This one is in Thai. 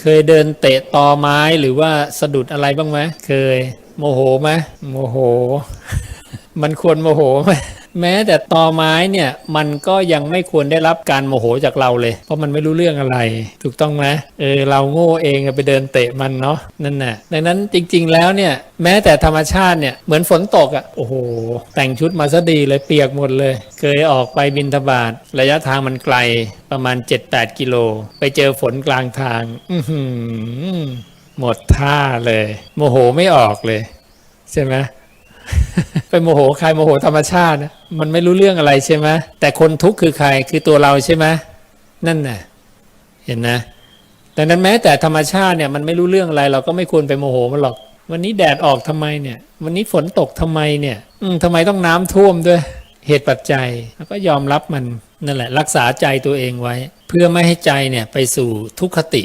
เคยเดินเตะตอไม้หรือว่าสะดุดอะไรบ้างไหมเคย โมโหไหมโมโห มันควรโมโหไหม แม้แต่ตอไม้เนี่ยมันก็ยังไม่ควรได้รับการโมโหจากเราเลย เพราะมันไม่รู้เรื่องอะไร ถูกต้องไหมเออเราโง่เองไปเดินเตะมันเนาะนั่นน่ะดังนั้นจริง ๆ แล้วเนี่ยแม้แต่ธรรมชาติเนี่ยเหมือนฝนตกอะ่ะโอ้โห แต่งชุดมาซะดีเลยเปียกหมดเลย เคยออกไปบินทบาทระยะทางมันไกลประมาณ 7-8 กิโล ไปเจอฝนกลางทาง อือหือหมดท่าเลย โมโหไม่ออกเลย ใช่ไหม ไปโมโหใครโมโหธรรมชาติมันไม่รู้เรื่องอะไรใช่ไหมแต่คนทุกข์คือใครคือตัวเราใช่ไหมนั่นน่ะเห็นนะดังนั้นแม้แต่ธรรมชาติเนี่ยมันไม่รู้เรื่องอะไร เราก็ไม่ควรไปโมโหมันหรอก วันนี้แดดออกทำไมเนี่ย วันนี้ฝนตกทำไมเนี่ย อืมทำไมต้องน้ำท่วมด้วย เหตุปัจจัยแล้วก็ยอมรับมันนั่นแหละ รักษาใจตัวเองไว้ เพื่อไม่ให้ใจเนี่ยไปสู่ทุกขติ